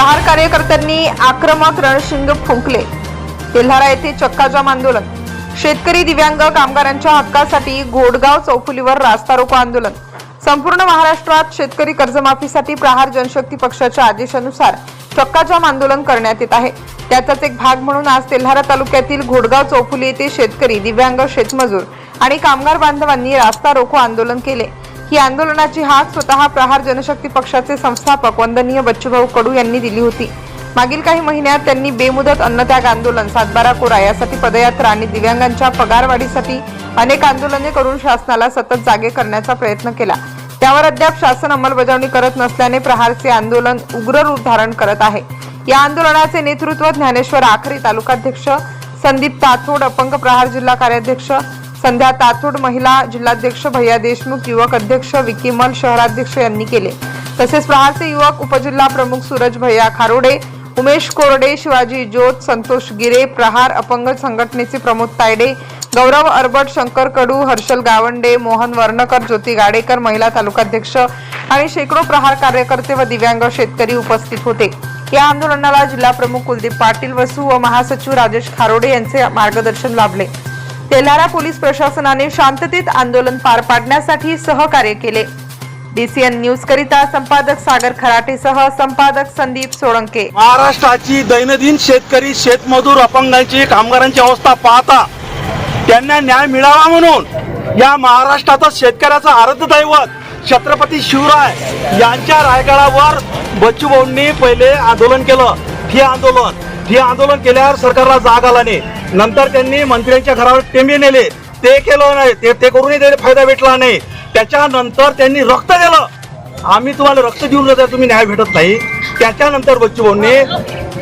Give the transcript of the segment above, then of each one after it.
प्रहार कार्यकर्त्यांनी आक्रमक रणशिंग फुंकले. तेल्हारा येथे चक्काजाम आंदोलन. शेतकरी दिव्यांग कामगारांच्या हक्कासाठी घोडगाव चौफुलीवर रास्ता रोको आंदोलन. संपूर्ण महाराष्ट्रात शेतकरी कर्जमाफीसाठी प्रहार जनशक्ती पक्षाच्या आदेशानुसार चक्काजाम आंदोलन करण्यात येत आहे. त्याचाच एक भाग म्हणून आज तेल्हारा तालुक्यातील घोडगाव चौफुली येथे शेतकरी दिव्यांग शेतमजूर आणि कामगार बांधवांनी रास्ता रोको आंदोलन केले. ही आंदोलनाची हाक स्वतः प्रहार जनशक्ती पक्षाचे संस्थापक वंदनीय बच्चूभाऊ कडू यांनी दिली होती. मागील काही महिन्यात त्यांनी बेमुदत अन्नत्याग आंदोलन सातबारा कोरा यासाठी पदयात्रा आणि दिव्यांगांच्या पगारवाढीसाठी अनेक आंदोलने करून शासनाला सतत जागे करण्याचा प्रयत्न केला. त्यावर अद्याप शासन अंमलबजावणी करत नसल्याने प्रहारचे आंदोलन उग्र रूप धारण करत आहे. या आंदोलनाचे नेतृत्व ज्ञानेश्वर आखरी तालुकाध्यक्ष संदीप ताथोड अपंग प्रहार जिल्हा कार्याध्यक्ष संध्या तातूड महिला जिल्हाध्यक्ष भैया देशमुख युवक अध्यक्ष विकीमल शहराध्यक्ष यांनी केले. तसेच प्रहारचे युवक उपजिल्हा प्रमुख सूरज भैया खारोडे उमेश कोरडे शिवाजी जोत संतोष गिरे प्रहार अपंग संघटनेचे प्रमोद तायडे गौरव अरबट शंकर कडू हर्षल गावंडे मोहन वर्णकर ज्योती गाडेकर महिला तालुकाध्यक्ष आणि शेकडो प्रहार कार्यकर्ते व दिव्यांग शेतकरी उपस्थित होते. या आंदोलनाला जिल्हा प्रमुख कुलदीप पाटील वसू व महासचिव राजेश खारोडे यांचे मार्गदर्शन लाभले. तेल्हारा पोलीस प्रशासनाने शांततेत आंदोलन पार पाडण्यासाठी सहकार्य केले. डीसीएन न्यूज करिता संपादक सागर खराटेसह संपादक संदीप सोळंके. महाराष्ट्राची दैनंदिन शेतकरी शेतमजूर अपंगांची कामगारांची अवस्था पाहता त्यांना न्याय मिळावा म्हणून या महाराष्ट्राचा शेतकऱ्याचा आराध्य दैवत छत्रपती शिवराय यांच्या रायगडावर बच्चूभाऊंनी पहिले आंदोलन केलं. हे आंदोलन हे आंदोलन केल्यावर सरकारला जाग आला नाही. नंतर त्यांनी मंत्र्यांच्या घरावर टेंबे नेले. ते केलं नाही. ते ते करूनही त्याला फायदा भेटला नाही. त्याच्यानंतर त्यांनी रक्त दिलं. आम्ही तुम्हाला रक्त देऊन जर तुम्ही न्याय भेटत नाही त्याच्यानंतर बच्चू भाऊंनी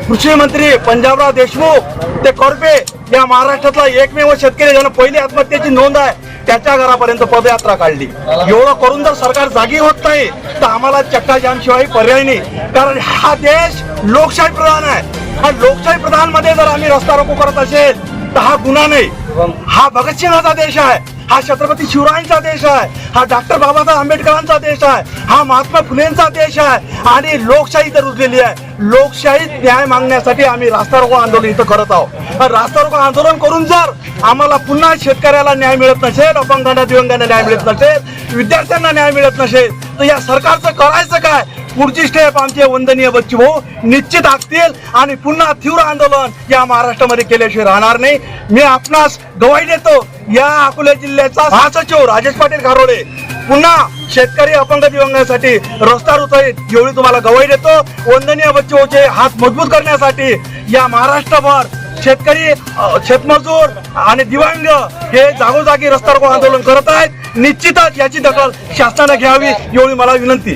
कृषी मंत्री पंजाबराव देशमुख ते करपे या महाराष्ट्रातला एकमेव शेतकरी ज्यानं पहिली आत्महत्येची नोंद आहे. त्याच्या घरापर्यंत पदयात्रा काढली. एवढं करून जर सरकार जागी होत नाही तर आम्हाला चक्काजाम शिवाय पर्याय नाही. कारण हा देश लोकशाही प्रधान आहे. हा लोकशाही प्रधानमध्ये जर आम्ही रस्ता रोको करत असेल तर हा गुन्हा नाही. हा भगतसिंहाचा देश आहे. हा छत्रपती शिवरायांचा देश आहे. हा डॉक्टर बाबासाहेब आंबेडकरांचा देश आहे. हा महात्मा फुलेंचा देश आहे. आणि लोकशाही तर रुजलेली आहे. लोकशाहीत न्याय मागण्यासाठी आम्ही रास्ता रोको आंदोलन इथं करत आहोत. रास्ता रोको आंदोलन करून जर आम्हाला पुन्हा शेतकऱ्याला न्याय मिळत नसेल अपंगांना दिव्यांगांना न्याय मिळत नसेल विद्यार्थ्यांना न्याय मिळत नसेल तर या सरकारचं करायचं काय? पुढची स्टेप आमचे वंदनीय बच्चू भाऊ निश्चित आखतील आणि पुन्हा तीव्र आंदोलन या महाराष्ट्रामध्ये केल्याशिवाय राहणार नाही. मी आपणास गवाही देतो या अकोला जिल्ह्याचा महासचिव राजेश पाटील खारोडे पुन्हा शेतकरी अपंग दिवंगासाठी रस्ता उतरीत एवढी तुम्हाला गवाही देतो. वंदनीय बच्चू हात मजबूत करण्यासाठी या महाराष्ट्रभर शेतकरी शेतमजूर आणि दिव्यांग हे जागोजागी रस्ता रोको आंदोलन करत आहेत. निश्चितच याची दखल शासनाने घ्यावी एवढी मला विनंती.